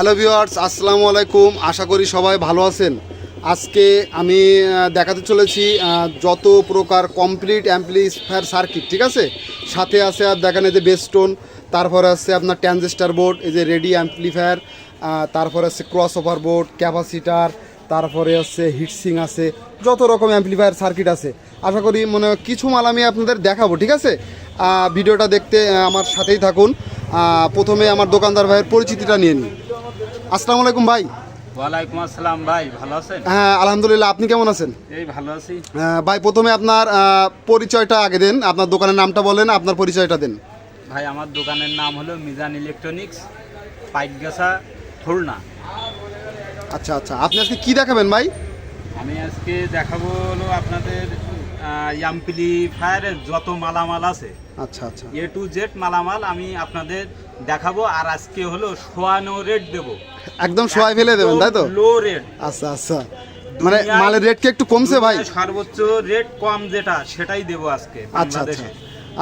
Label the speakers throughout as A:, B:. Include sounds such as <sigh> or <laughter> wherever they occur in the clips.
A: Hello viewers, আসসালামু আলাইকুম। আশা করি সবাই ভালো আছেন। আজকে আমি দেখাতে চলেছি যত প্রকার কমপ্লিট অ্যাম্পলিফায়ার সার্কিট ঠিক আছে? সাথে আছে আর দেখেন এই যে বেস্টোন তারপরে আছে আপনার ট্রানজিস্টার বোর্ড এই যে রেডি অ্যাম্পলিফায়ার তারপরে আছে ক্রস ওভার বোর্ড ক্যাপাসিটার তারপরে আছে হিটসিং আছে, যত রকম অ্যাম্পলিফায়ার সার্কিট আছে। আশা করি মনে কিছু মাল আমি আপনাদের দেখাবো, ঠিক আছে? ভিডিওটা দেখতে আমার সাথেই থাকুন। প্রথমে আমার দোকানদার ভাইয়ের পরিচিতিটা নিয়ে নিই। আসসালামু আলাইকুম ভাই।
B: ওয়ালাইকুম আসসালাম ভাই ভালো আছেন?
A: হ্যাঁ আলহামদুলিল্লাহ আপনি কেমন আছেন?
B: এই ভালো আছি।
A: ভাই প্রথমে আপনার পরিচয়টা আগে দেন আপনার দোকানের নামটা বলেন আপনার পরিচয়টা দেন।
B: ভাই আমার দোকানের নাম হলো মিজান ইলেকট্রনিক্স পাইকগাছা খুলনা।
A: আচ্ছা আচ্ছা আপনি আজকে কি দেখাবেন ভাই?
B: আমি আজকে দেখাবো হলো আপনাদের অ্যাম্পলিফায়ারের যত মালামাল আছে
A: আচ্ছা আচ্ছা।
B: এ টু জেড মালামাল আমি আপনাদের দেখাবো আর আজকে হলো সোয়ানো রেট দেবো।
A: একদম সবাই ফেলে দেবেন তাই তো?
B: লো রেট
A: আচ্ছা আচ্ছা। মানে মালের রেট কি একটু কমছে ভাই?
B: সর্বোচ্চ রেট কম যেটা সেটাই দেবো আজকে
A: আচ্ছা আচ্ছা।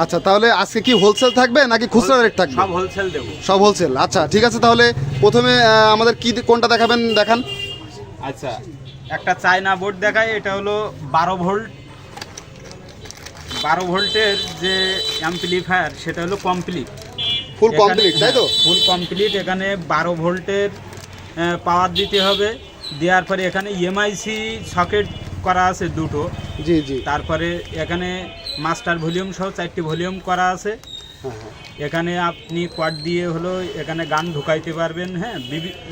A: আচ্ছা তাহলে আজকে কি হোলসেল থাকবে নাকি খুচরা রেট থাকবে?
B: সব হোলসেল দেবো।
A: সব হোলসেল আচ্ছা ঠিক আছে তাহলে প্রথমে আমাদের কি কোনটা দেখাবেন দেখান।
B: আচ্ছা একটা চায়না বোর্ড দেখায় এটা হলো বারো ভোল্ট বারো ভোল্টের যে অ্যাম্পলিফায়ার সেটা হলো কমপ্লিট
A: ফুল কমপ্লিট তাই তো?
B: ফুল কমপ্লিট এখানে বারো ভোল্টের পাওয়ার দিতে হবে। দেওয়ার পরে এখানে এমআইসি সকেট করা আছে দুটো।
A: জি জি।
B: তারপরে এখানে মাস্টার ভলিউম সহ চারটি ভলিউম করা আছে।
A: হ্যাঁ হ্যাঁ।
B: এখানে আপনি কোয়াড দিয়ে হলো এখানে গান ঢুকাইতে পারবেন হ্যাঁ।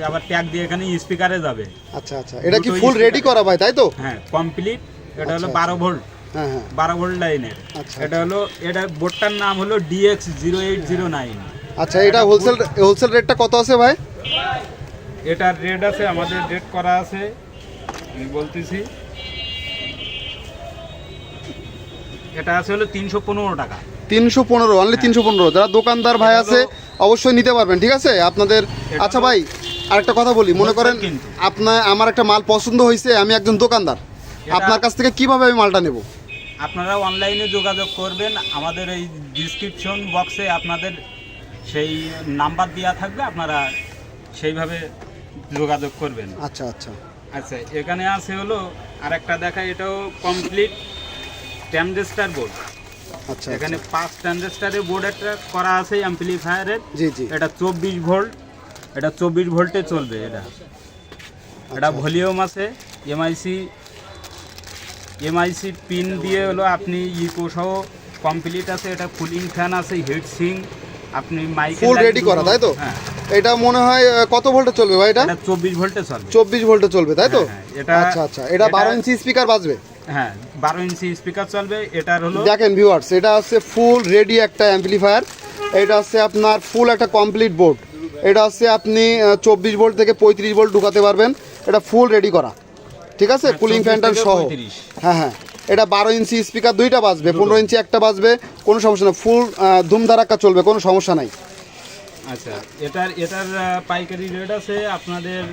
B: আবার ট্যাগ দিয়ে এখানে স্পিকারে যাবে।
A: আচ্ছা আচ্ছা। এটা কি ফুল রেডি করা ভাই তাই তো?
B: হ্যাঁ কমপ্লিট এটা হলো
A: আচ্ছা,
B: বারো ভোল্ট
A: হ্যাঁ হ্যাঁ
B: বারো ভোল্ট লাইনের।
A: আচ্ছা,
B: এটা হলো এটা বোর্ডটার নাম হলো DX zero eight zero nine
A: আচ্ছা এটা হোলসেল হোলসেল রেটটা কত আছে ভাই?
B: এটার রেট আছে আমাদের রেট করা আছে আমি বলতেছি। এটা আছে হলো তিনশো পনেরো টাকা।
A: তিনশো পনেরো অনলি তিনশো পনেরো। যারা দোকানদার ভাই আছে অবশ্যই নিতে পারবেন ঠিক আছে? আপনাদের আচ্ছা ভাই আরেকটা কথা বলি মনে করেন আপনার আমার একটা মাল পছন্দ হয়েছে আমি একজন দোকানদার। আপনার কাছ থেকে কীভাবে আমি মালটা নেব?
B: আপনারা অনলাইনে যোগাযোগ করবেন আমাদের এই ডিসক্রিপশন বক্সে আপনাদের সেই নাম্বার দেওয়া থাকবে আপনারা সেইভাবে যোগাযোগ করবেন।
A: আচ্ছা আচ্ছা।
B: আচ্ছা এখানে আছে হলো আরেকটা দেখা এটাও কমপ্লিট ট্যামডেস্টার বোর্ড
A: আচ্ছা
B: এখানে পাঁচ ট্রানজিস্টারের বোর্ড একটা করা আছে অ্যাম্পলিফায়ারের
A: জি জি।
B: এটা চব্বিশ ভোল্ট এটা চব্বিশ ভোল্টে চলবে এটা। এটা
A: আচ্ছা।
B: ভলিউম আছে এমআইসি এমআইসি পিন দিয়ে হলো আপনি ইকো সহ কমপ্লিট আছে এটা কুলিং ফ্যান আছে হিট সিং আপনি মাইক
A: ফুল রেডি করা তাই তো?
B: হ্যাঁ।
A: এটা মনে হয় কত ভোল্টে চলবে ভাই এটা?
B: এটা চব্বিশ ভোল্টে চলবে।
A: চব্বিশ ভোল্টে চলবে তাই তো?
B: হ্যাঁ, হ্যাঁ, এটা-
A: আচ্ছা আচ্ছা এটা
B: এটা-
A: বারো ইঞ্চি স্পিকার বাজবে?
B: হ্যাঁ বারো ইঞ্চি স্পিকার চলবে এটার হলো
A: দেখেন ভিউয়ার্স এটা হচ্ছে ফুল রেডি একটা অ্যাম্পলিফায়ার এটা হচ্ছে আপনার ফুল একটা কমপ্লিট বোর্ড এটা হচ্ছে আপনি চব্বিশ ভোল্ট থেকে পঁয়ত্রিশ ভোল্ট ঢুকাতে পারবেন এটা ফুল রেডি করা। ঠিক আছে?
B: হ্যাঁ,
A: কুলিং ফ্যানটার সহ। হ্যাঁ হ্যাঁ। এটা বারো ইঞ্চি স্পিকার দুইটা বাজবে পনেরো ইঞ্চি একটা বাজবে কোনো সমস্যা নেই। ফুল ধুমধারাক্কা চলবে কোনো সমস্যা নাই।
B: আচ্ছা এটার এটার পাইকারি রেট আছে আপনাদের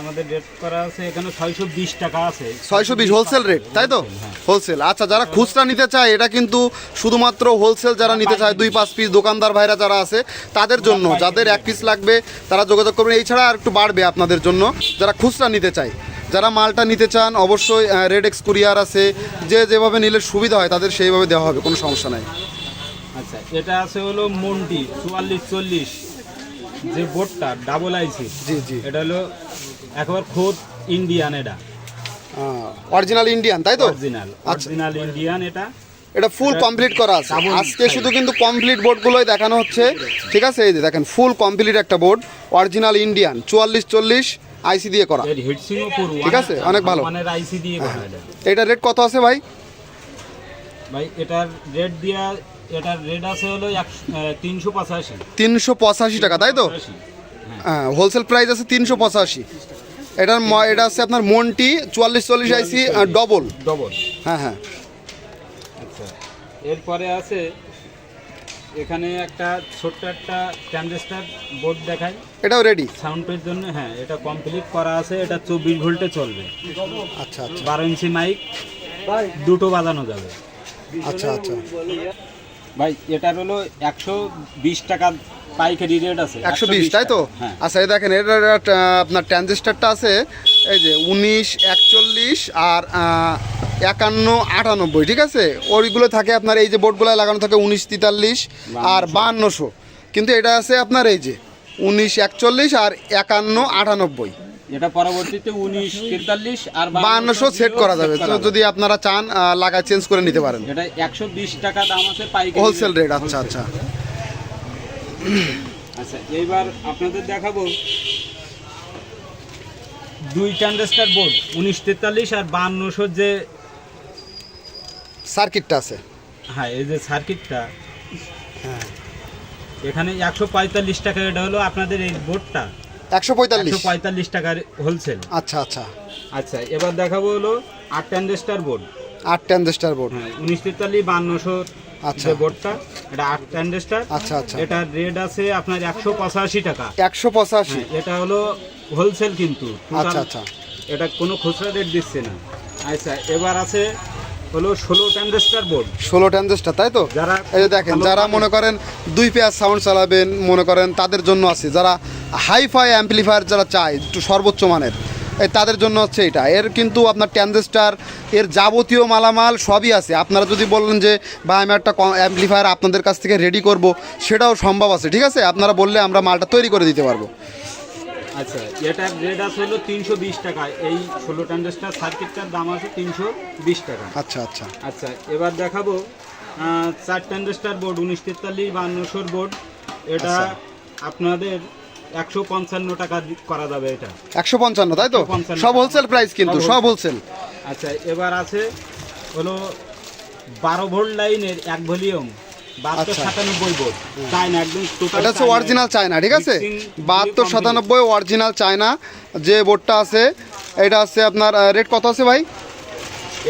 B: আমাদের রেট করা আছে এখানে ছয়শো বিশ টাকা আছে।
A: ছয়শো বিশ হোলসেল রেট তাই তো?
B: হ্যাঁ।
A: হোলসেল আচ্ছা যারা খুচরা নিতে চায় এটা কিন্তু শুধুমাত্র হোলসেল যারা নিতে চায় দুই পাঁচ পিস দোকানদার ভাইরা যারা আছে তাদের জন্য যাদের এক পিস লাগবে তারা যোগাযোগ করবেন। এছাড়া আর একটু বাড়বে আপনাদের জন্য যারা খুচরা নিতে চায়। যারা মালটা নিতে চান অবশ্যই রেড এক্স কুরিয়ার আছে। যে যেভাবে নিলে সুবিধা হয় তাদের সেইভাবে দেওয়া হবে কোনো সমস্যা নাই।
B: আচ্ছা এটা আছে হলো মন্টি চুয়াল্লিশ চল্লিশ। যে বোর্ডটা ডাবল আইসি
A: জি জি।
B: এটা হলো একবার খোদ ইন্ডিয়ান এটা।
A: অরিজিনাল ইন্ডিয়ান তাই তো?
B: অরিজিনাল। অরিজিনাল ইন্ডিয়ান এটা।
A: এটা ফুল কমপ্লিট করা আছে। আজকে শুধু কিন্তু কমপ্লিট বোর্ডগুলোই দেখানো হচ্ছে। ঠিক আছে এই যে দেখেন ফুল কমপ্লিট একটা বোর্ড অরিজিনাল ইন্ডিয়ান চুয়াল্লিশ চল্লিশ। আইসি দিয়ে করা। ঠিক আছে, অনেক ভালো।
B: আইসি দিয়ে করা এটা।
A: এটা রেট কত আছে ভাই?
B: ভাই এটার রেট দিয়া এটার রেট আছে হলো তিনশো পঁচাশি।
A: তিনশো পঁচাশি টাকা তাই তো? হ্যাঁ। হোলসেল প্রাইস আছে তিনশো পঁচাশি। এটার এটা আছে আপনার মন্টি চুয়াল্লিশ চল্লিশ আইসি ডবল
B: ডবল
A: হ্যাঁ হ্যাঁ।
B: আচ্ছা। এরপরে আছে এখানে একটা ছোট্ট একটা ট্রানজিস্টার বোর্ড দেখাই।
A: এটাও রেডি
B: সাউন্ডের জন্য হ্যাঁ এটা কমপ্লিট করা আছে এটা চব্বিশ ভোল্টে চলবে।
A: আচ্ছা আচ্ছা।
B: বারো ইঞ্চি মাইক দুটো বাজানো যাবে।
A: আচ্ছা আচ্ছা।
B: ভাই এটার হলো একশো বিশ টাকা পাইকারি রেট আছে।
A: একশো বিশ তাই তো?
B: হ্যাঁ।
A: আচ্ছা এই দেখেন এটার আপনার ট্রানজিস্টারটা আছে এই যে উনিশ একচল্লিশ আর একান্ন আটানব্বই ঠিক আছে? ওইগুলো থাকে আপনার এই যে বোর্ডগুলো লাগানো থাকে উনিশ তেতাল্লিশ আর বাহান্নশো। কিন্তু এটা আছে আপনার এই যে উনিশ একচল্লিশ আর একান্ন আটানব্বই।
B: এটা পরবর্তীতে উনিশ তেতাল্লিশ আর
A: বাহান্নশো সেট করা যাবে। তো যদি আপনারা চান লাগা চেঞ্জ করে নিতে পারেন।
B: এটা একশো বিশ টাকা দাম আছে পাইকারি
A: হোলসেল রেট আচ্ছা আচ্ছা।
B: আচ্ছা এইবার আপনাদের দেখাবো। দুই ট্রানজিস্টার বোর্ড উনিশ তেতাল্লিশ আর বাহান্নশোর যে
A: সার্কিটটা আছে।
B: হ্যাঁ এই যে সার্কিটটা এখানে একশো পঁয়তাল্লিশ টাকা এটা হলো আপনাদের এই বোর্ডটা
A: একশো পঁয়তাল্লিশ?
B: পঁয়তাল্লিশ টাকার হোলসেল
A: আচ্ছা আচ্ছা।
B: আচ্ছা এবার দেখাবো হলো আট ট্রানজিস্টার বোর্ড
A: আট ট্রানজিস্টার বোর্ড
B: হ্যাঁ উনিশ তেতাল্লিশ বান্নশো
A: আচ্ছা।
B: বোর্ডটা এটা আট ট্রানজিস্টার
A: আচ্ছা আচ্ছা।
B: এটার রেট আছে আপনার একশো পঁচাশি টাকা।
A: একশো পঁচাশি?
B: হ্যাঁ, এটা হলো হোলসেল কিন্তু।
A: আচ্ছা আচ্ছা।
B: এটা কোনো খুচরা রেট দিচ্ছে না। আচ্ছা এবার আছে হলো ষোলো ট্রানজিস্টার বোর্ড।
A: ষোলো ট্রানজিস্টার তাই তো?
B: যারা
A: এই যে দেখেন যারা মনে করেন দুই পেয়ার সাউন্ড চালাবেন মনে করেন তাদের জন্য আছে। যারা হাইফাই অ্যাম্পলিফায়ার যারা চায় একটু সর্বোচ্চ মানের তাদের জন্য হচ্ছে এটা। এর কিন্তু আপনার ট্রানজিস্টার এর যাবতীয় মালামাল সবই আছে। আপনারা যদি বললেন যে বা আমি একটা অ্যাম্পলিফায়ার আপনাদের কাছ থেকে রেডি করব সেটাও সম্ভব আছে ঠিক আছে? আপনারা বললে আমরা মালটা তৈরি করে দিতে পারব।
B: আচ্ছা এটার রেট আছে হলো তিনশো বিশ টাকা। এই ষোলো ট্রানজিস্টার সার্কিটটার দাম আছে তিনশো বিশ টাকা।
A: আচ্ছা আচ্ছা।
B: আচ্ছা এবার দেখাবো চার ট্রানজিস্টার বোর্ড উনিশ তেতাল্লিশ বান্নশোর বোর্ড এটা
A: আচ্ছা।
B: আপনাদের একশো পঞ্চান্ন টাকা করা যাবে এটা।
A: একশো পঞ্চান্ন তাই তো?
B: 155
A: সব হোলসেল প্রাইস কিন্তু
B: সব
A: সব হোলসেল
B: আচ্ছা এবার আছে হলো বারো ভোল্ট লাইনের এক ভলিউম।
A: আচ্ছা। এটা হচ্ছে অরিজিনাল চায়না ঠিক আছে? বাহাত্তর। সাতানব্বই অরিজিনাল চায়না যে বোর্ডটা আছে এটা আছে আপনার রেট কত আছে ভাই?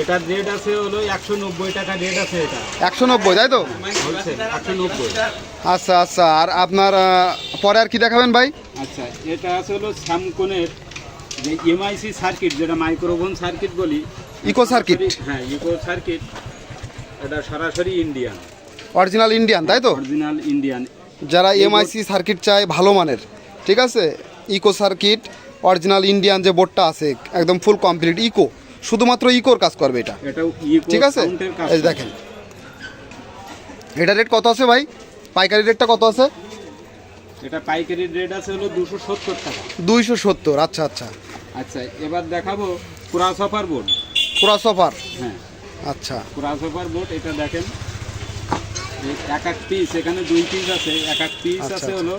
B: এটার রেট আছে হলো একশো নব্বই টাকা রেট আছে এটা।
A: একশো নব্বই তাই তো?
B: হোলসেল একশো নব্বই।
A: আচ্ছা আচ্ছা আর আপনার পরে আর কি দেখাবেন ভাই?
B: আচ্ছা এটা আছে হলো স্যামকনের যে এমআইসি সার্কিট যেটা মাইক্রোফোন সার্কিট বলি।
A: Eco circuit।
B: হ্যাঁ ইকো সার্কিট এটা সরাসরি ইন্ডিয়ান
A: অরিজিনাল ইন্ডিয়ান তাই তো?
B: অরিজিনাল ইন্ডিয়ান
A: যারা এমআইসি সার্কিট চায় ভালো মানের। ঠিক আছে? ইকো সার্কিট অরিজিনাল ইন্ডিয়ান যে বোর্ডটা আছে একদম ফুল কমপ্লিট ইকো শুধুমাত্র ইকোর কাজ করবে এটা। ঠিক আছে? এই দেখেন। এটা রেট কত আছে ভাই? পাইকারি রেটটা কত আছে?
B: এটা পাইকারি রেট আছে হলো দুশো সত্তর টাকা।
A: দুইশো সত্তর আচ্ছা আচ্ছা।
B: আচ্ছা এবার দেখাবো কুরাসফার বোর্ড
A: পুরা সফার
B: হ্যাঁ।
A: আচ্ছা।
B: কুরাসফার বোর্ড এটা দেখেন। এক এক পিস এখানে দুই পিস আছে। এক এক পিস
A: আচ্ছা,
B: আছে
A: আচ্ছা।
B: হলো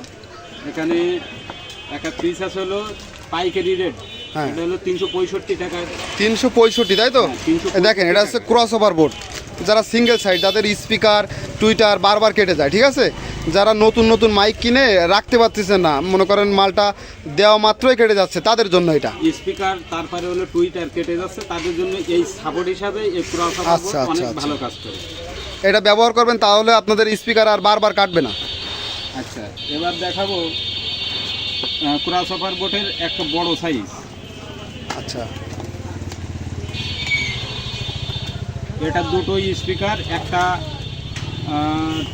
B: এখানে এক এক পিস আছে হলো পাইকারি রেট
A: হ্যাঁ।
B: এটা হলো তিনশো পঁয়ষট্টি টাকা।
A: তিনশো পঁয়ষট্টি তাই তো?
B: হ্যাঁ, 365
A: এই দেখেন এটা হচ্ছে ক্রস ওভার বোর্ড যারা সিঙ্গেল সাইড যাদের স্পিকার টুইটার বারবার কেটে যায় ঠিক আছে? যারা নতুন নতুন মাইক কিনে রাখতে পারতেছে না মনে করেন মালটা দেওয়া মাত্রই কেটে যাচ্ছে তাদের জন্য এটা।
B: স্পিকার তারপরে হলো টুইটার কেটে যাচ্ছে তাদের জন্য এই সাপোর্ট হিসাবে এই কুরাসফার
A: আচ্ছা, আচ্ছা,
B: অনেক
A: আচ্ছা।
B: ভালো কাজ করে।
A: এটা ব্যবহার করবেন তাহলে আপনাদের স্পিকার আর বারবার কাটবে না।
B: আচ্ছা এবার দেখাবো কুরাসফার বোর্ডের একটা বড় সাইজ
A: আচ্ছা।
B: এটা দুটো স্পিকার একটা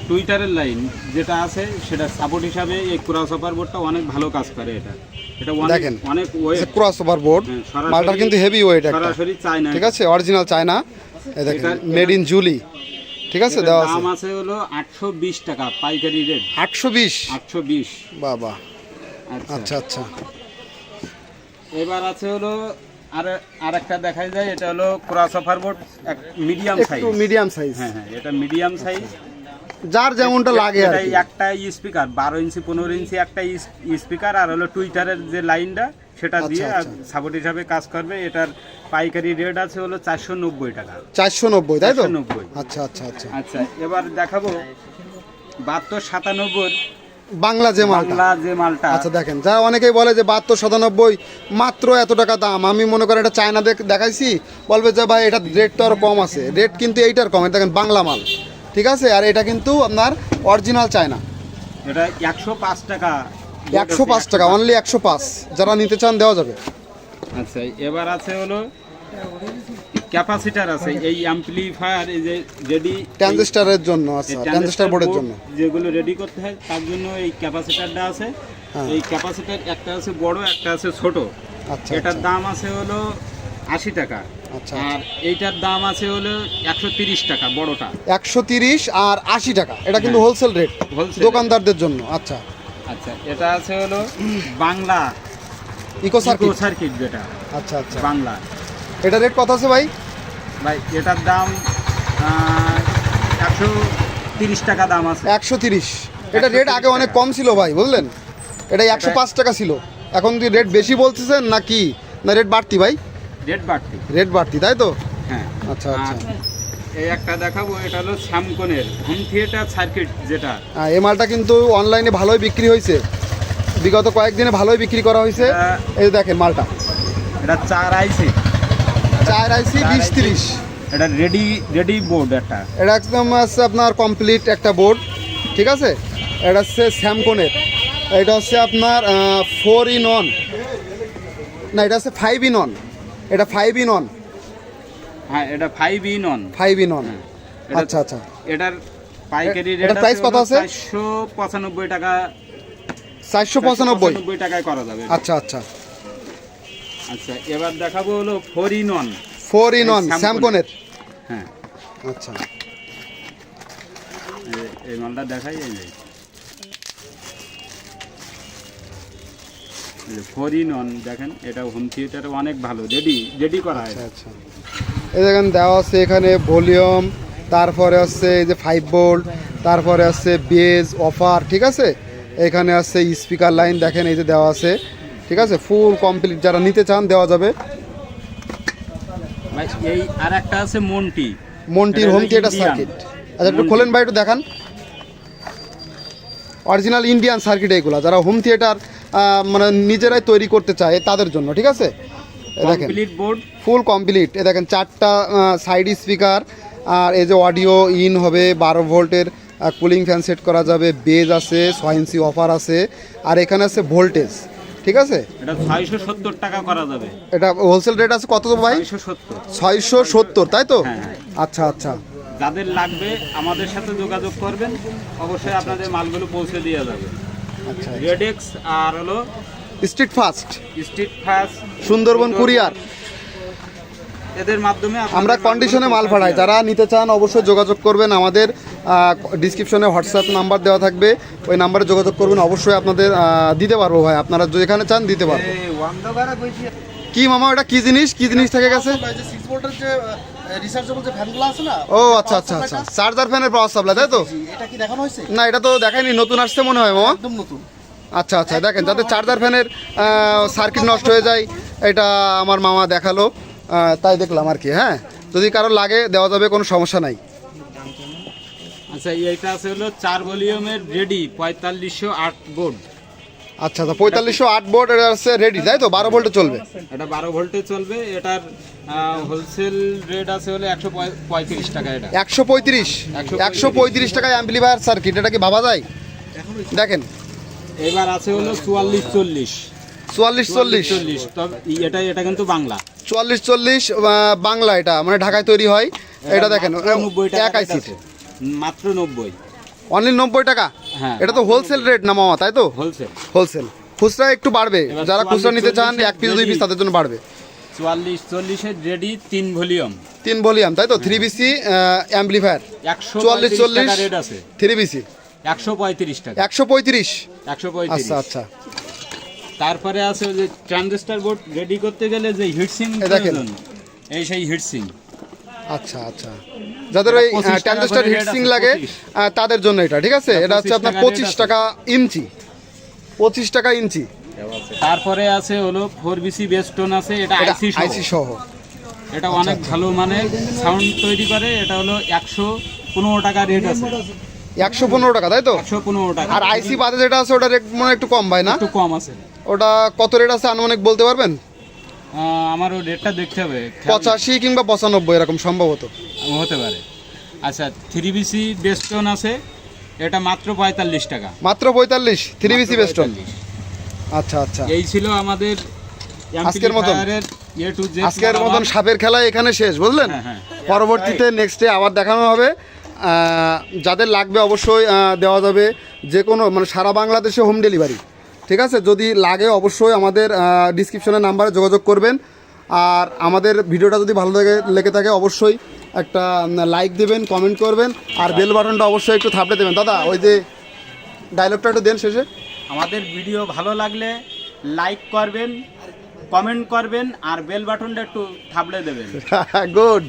B: টুইটারের লাইন যেটা আছে সেটা সাপোর্ট হিসাবে এই কুরাসফার বোর্ডটা অনেক ভালো কাজ করে এটা। এটা অনেক। অনেক ওয়েট
A: ক্রস ওভার বোর্ড মালটার কিন্তু হেভি ওয়েট একটা।
B: সরাসরি চায়না।
A: ঠিক আছে অরিজিনাল চায়না। এই দেখেন
B: এটা-
A: মেড ইন জুলি ঠিক আছে দেওয়া আছে
B: দাম আছে। হলো আটশো বিশ টাকা পাইকারি রেট।
A: আটশো বিশ?
B: আটশো বিশ।
A: বাবা।
B: আচ্ছা।
A: আচ্ছা আচ্ছা।
B: এবার আছে হলো আর আর একটা দেখাই যায় এটা হলো ক্রসওভার বোর্ড এক মিডিয়াম সাইজ।
A: একটু মিডিয়াম সাইজ।
B: হ্যাঁ হ্যাঁ এটা মিডিয়াম সাইজ।
A: যার যেমনটা লাগে আর।
B: একটা স্পিকার বারো ইঞ্চি পনেরো ইঞ্চি একটা স্পিকার আর হলো টুইটারের যে লাইনটা সেটা
A: আচ্ছা,
B: দিয়ে
A: আচ্ছা।
B: সাপোর্ট হিসাবে কাজ করবে। এটার পাইকারি রেট আছে হলো চারশো নব্বই টাকা।
A: চারশো নব্বই তাই তো?
B: 490
A: আচ্ছা আচ্ছা আচ্ছা।
B: আচ্ছা এবার দেখাবো বাহাত্তর সাতানব্বই
A: বাংলা যে মালটা।
B: বাংলা যে মালটা।
A: আচ্ছা দেখেন যারা অনেকেই বলে যে বাহাত্তর সাতানব্বই মাত্র এত টাকা দাম। আমি মনে করি এটা চায়না দেখ দেখাইছি বলবে যে ভাই এটা রেট তো আরও কম আছে। রেট কিন্তু এইটার কম। দেখেন বাংলা মাল। ঠিক আছে? আর এটা কিন্তু আপনার অরিজিনাল চায়না।
B: এটা একশো পাঁচ টাকা
A: একশো পাঁচ টাকা অনলি একশো পাঁচ। যারা নিতে চান দেওয়া যাবে।
B: আচ্ছা এবার আছে হলো ক্যাপাসিটার আছে এই অ্যাম্পলিফায়ার এই যে রেডি
A: ট্রানজিস্টারের জন্য আচ্ছা ট্রানজিস্টার বোর্ডের জন্য।
B: যেগুলো রেডি করতে হয় তার জন্য এই ক্যাপাসিটারটা আছে।
A: হ্যাঁ।
B: এই ক্যাপাসিটার একটা আছে বড় একটা আছে ছোট।
A: আচ্ছা
B: এটার
A: আচ্ছা
B: দাম আছে হলো আশি টাকা।
A: আচ্ছা
B: আর এইটার দাম আছে হলো একশো তিরিশ টাকা বড়টা।
A: একশো তিরিশ আর আশি টাকা। এটা কিন্তু
B: হ্যাঁ।
A: হোলসেল রেট দোকানদারদের জন্য। আচ্ছা।
B: আচ্ছা এটা আছে হলো বাংলা
A: ইকো সার্কিট।
B: সার্কিট যেটা।
A: আচ্ছা আচ্ছা।
B: বাংলা।
A: এটা রেট কত আছে ভাই?
B: ভাই এটার দাম একশো তিরিশ টাকা দাম আছে।
A: একশো তিরিশ। এটা রেট আগে অনেক কম ছিল ভাই বুঝলেন? এটা একশো পাঁচ টাকা ছিল। এখন কি রেট বেশি বলতেছেন না কি না রেট বাড়তি ভাই?
B: রেট বাড়তি।
A: রেট বাড়তি তাই তো?
B: হ্যাঁ।
A: আচ্ছা, আচ্ছা।
B: এই একটা দেখাবো এটা হলো স্যামকনের হোম থিয়েটার সার্কিট যেটা।
A: হ্যাঁ, এই মালটা কিন্তু অনলাইনে ভালোই বিক্রি হয়েছে। বিগত কয়েকদিনে ভালোই বিক্রি করা হয়েছে। এই দেখেন মালটা।
B: এটা চার আইসি
A: চার আইসি বিশ তিরিশ
B: এটা রেডি রেডি বোর্ড একটা।
A: এটা একদম আছে আপনার কমপ্লিট একটা বোর্ড ঠিক আছে? এটা হচ্ছে স্যামকনের এটা হচ্ছে আপনার ফোর ইন অন না এটা হচ্ছে ফাইভ ইন অন এটা ফাইভ ইন অন
B: হ্যাঁ এটা five in one
A: five in one আচ্ছা আচ্ছা।
B: এটার পাইকারি রেট
A: কত আছে?
B: টাকা।
A: পঁচানব্বই?
B: পঁচানব্বই টাকায় করা যাবে
A: আচ্ছা আচ্ছা।
B: আচ্ছা এবার দেখাবো হলো four in one
A: four in one
B: হ্যাঁ।
A: আচ্ছা।
B: এই- মালটা দেখাই এই যে। ফোর ইন অন দেখেন এটা হোম থিয়েটারে অনেক ভালো। রেডি রেডি করা হয়
A: আচ্ছা আচ্ছা। দেখেন দেওয়া আছে এখানে ভলিউম তারপরে হচ্ছে এই যে ফাইভ বোল্ট তারপরে আছে বেজ অফার ঠিক আছে? এখানে আছে স্পিকার লাইন দেখেন এই যে দেওয়া আছে ঠিক আছে? ফুল কমপ্লিট যারা নিতে চান দেওয়া যাবে।
B: এই আর একটা আছে মন্টি
A: মন্টির হোম থিয়েটার সার্কিট আচ্ছা একটু খোলেন ভাই একটু দেখান। অরিজিনাল ইন্ডিয়ান সার্কিট এইগুলো যারা হোম থিয়েটার মানে নিজেরাই তৈরি করতে চায় তাদের জন্য ঠিক আছে? দেখেন। ফুল কমপ্লিট এ দেখেন চারটা সাইড স্পিকার আর এই যে অডিও ইন হবে বারো ভোল্টের কুলিং ফ্যান সেট করা যাবে বেজ আছে ছয় ইঞ্চি অফার আছে আর এখানে আছে ভোল্টেজ ঠিক আছে?
B: এটা ছয়শো সত্তর টাকা করা যাবে।
A: এটা হোলসেল রেট আছে কত ভাই?
B: ছয়শো সত্তর।
A: তাই তো?
B: হ্যাঁ, হ্যাঁ।
A: আচ্ছা আচ্ছা।
B: যাদের লাগবে আমাদের সাথে যোগাযোগ করবেন অবশ্যই আপনাদের মালগুলো পৌঁছে দেওয়া যাবে।
A: আচ্ছা
B: রেডেক্স আর হলো
A: Steadfast
B: Steadfast
A: Sundarban courier.
B: এদের মাধ্যমে
A: আমরা কন্ডিশনে মাল পাঠাই যারা নিতে চান অবশ্যই যোগাযোগ করবেন। আমাদের ডিসক্রিপশনে হোয়াটসঅ্যাপ নাম্বার দেওয়া থাকবে। ওই নাম্বারে যোগাযোগ করবেন। অবশ্যই আপনাদের দিতে পারব ভাই। আপনারা যেখানে চান দিতে পারব কি মামা ওটা কি জিনিস? কি জিনিস থেকে গেছে? ও আচ্ছা আচ্ছা আচ্ছা। চার্জার ফ্যানের পাওয়ার সাপ্লাই তাই তো?
C: এটা কি দেখানো হয়েছে?
A: না এটা তো দেখায়নি। নতুন আসছে মনে হয় মামা।
C: একদম নতুন।
A: আচ্ছা আচ্ছা দেখেন যাতে চার্জার ফ্যানের সার্কিট নষ্ট হয়ে যায় এটা আমার মামা দেখাল তাই দেখলাম আর কি হ্যাঁ? যদি কারও লাগে দেওয়া যাবে কোনো সমস্যা নাই।
B: আচ্ছা এইটা আছে হলো চার ভলিউমের রেডি পঁয়তাল্লিশশো আট বোর্ড
A: আচ্ছা আচ্ছা পঁয়তাল্লিশশো আট বোর্ড এটা হচ্ছে রেডি তাই তো? বারো ভোল্টে চলবে।
B: এটা বারো ভোল্টে চলবে এটার হোলসেল রেট আছে হলো একশো পঁয়ত্রিশ টাকা এটা।
A: একশো পঁয়ত্রিশ একশো পঁয়ত্রিশ। টাকায় অ্যাম্পলিফায়ার সার্কিট এটা কি ভাবা যায়? দেখেন
B: এবার আছে হলো চুয়াল্লিশ চল্লিশ।
A: চুয়াল্লিশ চল্লিশ।
B: চল্লিশ তবে এটা এটা কিন্তু বাংলা।
A: চুয়াল্লিশ চল্লিশ বাংলা এটা মানে ঢাকায় তৈরি হয়। এটা দেখেন
B: মাত্র নব্বই টাকা। মাত্র
A: অনলি নব্বই টাকা?
B: হ্যাঁ।
A: এটা তো হোলসেল রেট না মামা তাই তো?
B: হোলসেল
A: হোলসেল খুচরা একটু বাড়বে। যারা খুচরা নিতে চান এক পিস দুই পিস তাদের জন্য বাড়বে।
B: চুয়াল্লিশ চল্লিশের রেডি তিন ভলিউম
A: তিন ভলিউম তাই তো? থ্রি বিসি অ্যাম্পলিফায়ার চুয়াল্লিশ চল্লিশ থ্রি বিসি
B: একশো পঁয়ত্রিশ টাকা।
A: একশো পঁয়ত্রিশ। আচ্ছা আচ্ছা।
B: তারপরে আছে ওই যে ট্রানজিস্টার বোর্ড রেডি করতে গেলে যে হিটসিং
A: দেখেন।
B: এই সেই হিটসিং
A: আচ্ছা আচ্ছা। যাদের ওই
B: এটা 25 টাকা
A: ট্যান্ডেস্টার
B: করে rate
A: হিটসিং লাগে তাদের জন্য এটা ঠিক আছে?
B: এটা
A: হচ্ছে আপনার পঁচিশ। টাকা ইঞ্চি। পঁচিশ টাকা ইঞ্চি।
B: তারপরে আছে হলো ফোর বিসি বেস্টোন আছে এটা
A: এটা
B: আইসি
A: আইসি সহ।
B: এটা অনেক ভালো মানে সাউন্ড তৈরি করে এটা হলো একশো পনেরো টাকা রেট আছে।
A: একশো পনেরো টাকা তাই তো?
B: একশো পনেরো টাকা।
A: আর আইসি বাদে যেটা আছে ওটা রেট মনে একটু কম ভাই না?
B: একটু কম আছে।
A: ওটা কত রেট আছে আনুমানিক বলতে পারবেন?
B: আমার ওই রেটটা দেখতে হবে।
A: পঁচাশি কিংবা পঁচানব্বই এরকম সম্ভবত।
B: হতে পারে। আচ্ছা থ্রি বিসি বেস্টোন আছে এটা মাত্র পঁয়তাল্লিশ টাকা।
A: মাত্র পঁয়তাল্লিশ? থ্রি বিসি বেস্টন আচ্ছা আচ্ছা।
B: এই ছিল আমাদের
A: আজকের মতন? আজকের মতন সাপের খেলা এখানে শেষ বুঝলেন?
B: হ্যাঁ, হ্যাঁ।
A: পরবর্তীতে নেক্সটে আবার দেখানো হবে। যাদের লাগবে অবশ্যই দেওয়া যাবে যে কোনো মানে সারা বাংলাদেশে হোম ডেলিভারি ঠিক আছে? যদি লাগে অবশ্যই আমাদের ডিসক্রিপশনের নাম্বারে যোগাযোগ করবেন। আর আমাদের ভিডিওটা যদি ভালো লাগে লেগে থাকে অবশ্যই একটা লাইক দেবেন কমেন্ট করবেন আর বেল বাটনটা অবশ্যই একটু থাপড়ে দেবেন। দাদা ওই যে ডায়লগটা একটু দেন শেষে।
B: আমাদের ভিডিও ভালো লাগলে লাইক করবেন কমেন্ট করবেন আর বেল বাটনটা একটু থাবড়ে দেবেন। <laughs>
A: গুড